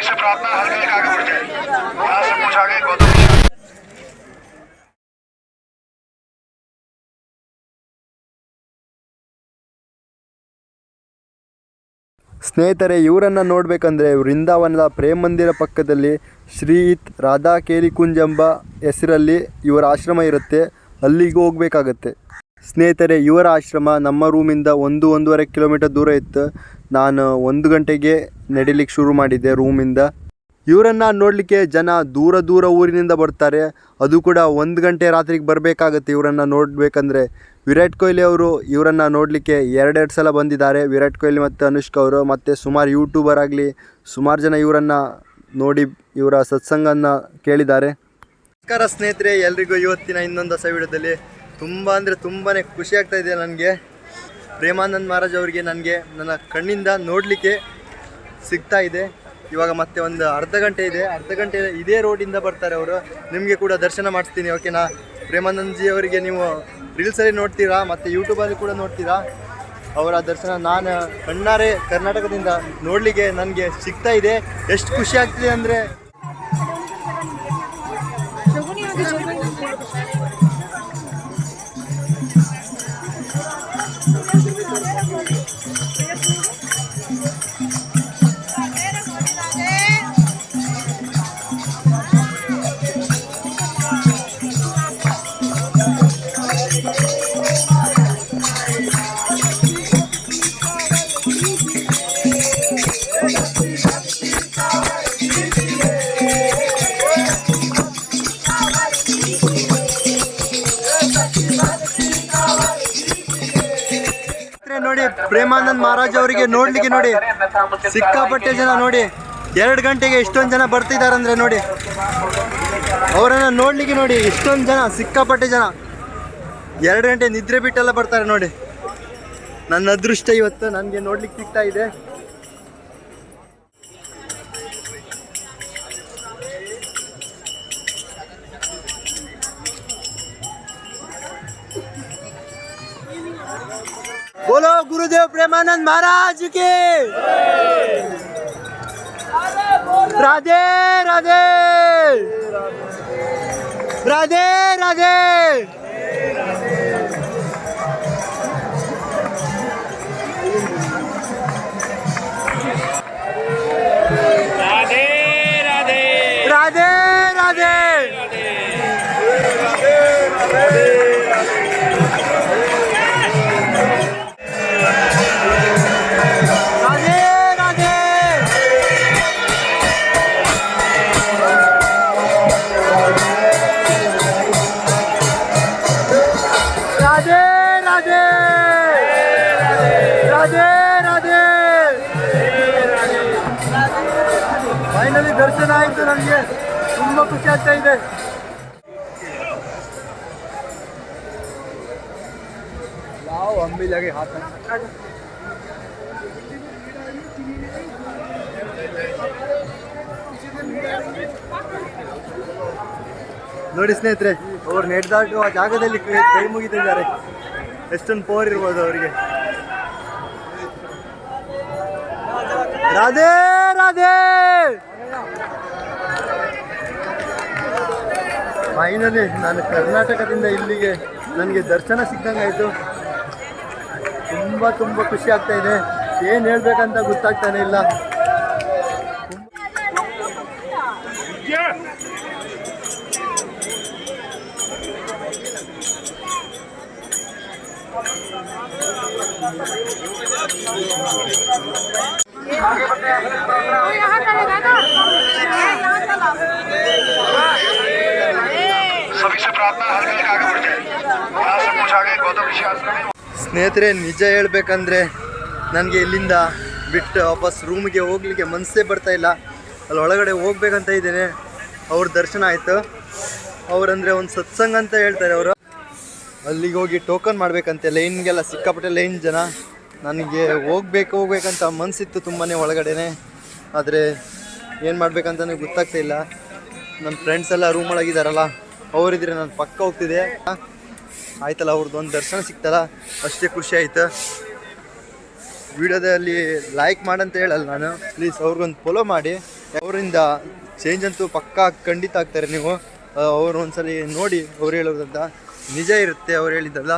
सभी से प्रार्थना हर घर आगे बढ़ जाए यहाँ से कुछ आगे गौतम विशाल ಸ್ನೇಹಿತರೆ ಇವರನ್ನು ನೋಡಬೇಕಂದ್ರೆ ವೃಂದಾವನದ ಪ್ರೇಮ ಮಂದಿರ ಪಕ್ಕದಲ್ಲಿ ಶ್ರೀತ್ ರಾಧಾ ಕೇರಿಕುಂಜ್ ಎಂಬ ಹೆಸರಲ್ಲಿ ಇವರ ಆಶ್ರಮ ಇರುತ್ತೆ ಅಲ್ಲಿಗೆ ಹೋಗಬೇಕಾಗತ್ತೆ ಸ್ನೇಹಿತರೆ ಇವರ ಆಶ್ರಮ ನಮ್ಮ ರೂಮಿಂದ ಒಂದು ಒಂದೂವರೆ ಕಿಲೋಮೀಟರ್ ದೂರ ಇತ್ತು ನಾನು ಒಂದು ಗಂಟೆಗೆ ನಡಿಲಿಕ್ಕೆ ಶುರು ಮಾಡಿದ್ದೆ ರೂಮಿಂದ. ಇವರನ್ನು ನೋಡಲಿಕ್ಕೆ ಜನ ದೂರ ದೂರ ಊರಿನಿಂದ ಬರ್ತಾರೆ. ಅದು ಕೂಡ ಒಂದು ಗಂಟೆ ರಾತ್ರಿಗೆ ಬರಬೇಕಾಗತ್ತೆ ಇವರನ್ನು ನೋಡಬೇಕಂದ್ರೆ. ವಿರಾಟ್ ಕೊಹ್ಲಿ ಅವರು ಇವರನ್ನು ನೋಡಲಿಕ್ಕೆ ಎರಡೆರಡು ಸಲ ಬಂದಿದ್ದಾರೆ. ವಿರಾಟ್ ಕೊಹ್ಲಿ ಮತ್ತು ಅನುಷ್ಕಾ ಅವರು ಮತ್ತು ಸುಮಾರು ಯೂಟ್ಯೂಬರ್ ಆಗಲಿ, ಸುಮಾರು ಜನ ಇವರನ್ನು ನೋಡಿ ಇವರ ಸತ್ಸಂಗನ ಕೇಳಿದ್ದಾರೆ. ನಮಸ್ಕಾರ ಸ್ನೇಹಿತರೆ, ಎಲ್ರಿಗೂ ಇವತ್ತಿನ ಇನ್ನೊಂದು ಹೊಸ ವಿಡಿಯೋದಲ್ಲಿ ತುಂಬ ಅಂದರೆ ತುಂಬಾ ಖುಷಿ ಇದೆ ನನಗೆ. ಪ್ರೇಮಾನಂದ್ ಮಹಾರಾಜ್ ಅವರಿಗೆ ನನಗೆ ನನ್ನ ಕಣ್ಣಿಂದ ನೋಡಲಿಕ್ಕೆ ಸಿಗ್ತಾ ಇದೆ. ಇವಾಗ ಮತ್ತೆ ಒಂದು ಅರ್ಧ ಗಂಟೆ ಇದೆ. ಅರ್ಧ ಗಂಟೆ ಇದೇ ರೋಡಿಂದ ಬರ್ತಾರೆ ಅವರು. ನಿಮಗೆ ಕೂಡ ದರ್ಶನ ಮಾಡಿಸ್ತೀನಿ ಓಕೆನಾ ಪ್ರೇಮಾನಂದ್ ಜಿ ಅವರಿಗೆ ನೀವು ರೀಲ್ಸಲ್ಲಿ ನೋಡ್ತೀರಾ? ಮತ್ತು ಯೂಟ್ಯೂಬಲ್ಲಿ ಕೂಡ ನೋಡ್ತೀರಾ? ಅವರ ದರ್ಶನ ನಾನು ಕಣ್ಣಾರೆ ಕರ್ನಾಟಕದಿಂದ ನೋಡಲಿಕ್ಕೆ ನನಗೆ ಸಿಗ್ತಾ ಇದೆ. ಎಷ್ಟು ಖುಷಿ ಆಗ್ತಿದೆ ಅಂದರೆ ನೋಡಿ, ಪ್ರೇಮಾನಂದ್ ಮಹಾರಾಜ್ ಅವರಿಗೆ ನೋಡ್ಲಿಕ್ಕೆ ನೋಡಿ. ಸಿಕ್ಕಾಪಟ್ಟೆ ಜನ ನೋಡಿ. ಎರಡು ಗಂಟೆಗೆ ಎಷ್ಟೊಂದು ಜನ ಬರ್ತಿದ್ದಾರೆ ಅಂದ್ರೆ ನೋಡಿ. ಅವರನ್ನ ನೋಡ್ಲಿಕ್ಕೆ ನೋಡಿ ಎಷ್ಟೊಂದು ಜನ, ಸಿಕ್ಕಾಪಟ್ಟೆ ಜನ. ಎರಡು ಗಂಟೆ ನಿದ್ರೆ ಬಿಟ್ಟೆಲ್ಲ ಬರ್ತಾರೆ ನೋಡಿ. ನನ್ನ ಅದೃಷ್ಟ ಇವತ್ತು ನನಗೆ ನೋಡ್ಲಿಕ್ಕೆ ಸಿಗ್ತಾ ಇದೆ. ಬೋಲೋ ಗುರುದೇವ್ ಪ್ರೇಮಾನಂದ್ ಮಹಾರಾಜ್ ಕೆ. ರಾಧೇ ರಾಧೇ. ರಾಧೇ ರಾಧೇ. ರಾಧೆ ರಾಧೆ. ಫೈನಲಿ ದರ್ಶನ ಆಯಿತು ನನಗೆ ತುಂಬ ಖುಷಿ ಆಗ್ತಾ ಇದೆ. ನಾವು ಅಂಬಿಲಾಗಿ ಹಾಕ ನೋಡಿ ಸ್ನೇಹಿತರೆ ಅವ್ರು ನಡೆದಾಟು ಆ ಜಾಗದಲ್ಲಿ ಕೈ ಮುಗಿತಿದ್ದಾರೆ. ಎಷ್ಟೊಂದು ಪವರ್ ಇರ್ಬೋದು ಅವರಿಗೆ. ರಾಧೆ ರಾಧೆ. ಫೈನಲಿ ನಾನು ಕರ್ನಾಟಕದಿಂದ ಇಲ್ಲಿಗೆ ನನಗೆ ದರ್ಶನ ಸಿಕ್ಕಂಗಾಯಿತು ತುಂಬ ತುಂಬ ಖುಷಿ ಆಗ್ತಾ ಇದೆ. ಏನು ಹೇಳಬೇಕಂತ ಗೊತ್ತಾಗ್ತಾನೆ ಇಲ್ಲ. ಸ್ನೇಹಿತರೆ, ನಿಜ ಹೇಳ್ಬೇಕಂದ್ರೆ ನನಗೆ ಇಲ್ಲಿಂದ ಬಿಟ್ಟು ವಾಪಸ್ ರೂಮಿಗೆ ಹೋಗ್ಲಿಕ್ಕೆ ಮನಸ್ಸೇ ಬರ್ತಾ ಇಲ್ಲ. ಅಲ್ಲಿ ಒಳಗಡೆ ಹೋಗ್ಬೇಕಂತ ಇದ್ದೇನೆ. ಅವ್ರ ದರ್ಶನ ಆಯಿತು. ಅವರಂದರೆ ಒಂದು ಸತ್ಸಂಗ ಅಂತ ಹೇಳ್ತಾರೆ ಅವರು. ಅಲ್ಲಿಗೆ ಹೋಗಿ ಟೋಕನ್ ಮಾಡಬೇಕಂತೆ. ಲೈನ್ಗೆಲ್ಲ ಸಿಕ್ಕಾಪಟ್ಟೆ ಲೈನ್ ಜನ. ನನಗೆ ಹೋಗ್ಬೇಕು, ಹೋಗ್ಬೇಕಂತ ಮನಸ್ಸಿತ್ತು ತುಂಬಾ ಒಳಗಡೆನೆ. ಆದರೆ ಏನು ಮಾಡ್ಬೇಕಂತ ಗೊತ್ತಾಗ್ತಾ ಇಲ್ಲ. ನನ್ನ ಫ್ರೆಂಡ್ಸ್ ಎಲ್ಲ ರೂಮ್ ಒಳಗಿದಾರಲ್ಲ. ಅವರಿದ್ರೆ ನಾನು ಪಕ್ಕ ಹೋಗ್ತಿದೆ. ಆಯ್ತಲ್ಲ ಅವ್ರದ್ದು ಒಂದು ದರ್ಶನ ಸಿಕ್ತಲ್ಲ, ಅಷ್ಟೇ ಖುಷಿ ಆಯ್ತು. ವಿಡಿಯೋದಲ್ಲಿ ಲೈಕ್ ಮಾಡಂತ ಹೇಳಲ್ಲ ನಾನು. ಪ್ಲೀಸ್ ಅವ್ರಿಗೊಂದು ಫಾಲೋ ಮಾಡಿ. ಅವರಿಂದ ಚೇಂಜ್ ಅಂತೂ ಪಕ್ಕಾ ಖಂಡಿತ ಆಗ್ತಾರೆ ನೀವು. ಅವ್ರು ಒಂದ್ಸಲಿ ನೋಡಿ ಅವ್ರು ಹೇಳೋದಂತ. ನಿಜ ಇರುತ್ತೆ ಅವ್ರು ಹೇಳಿದ್ದಲ್ಲ.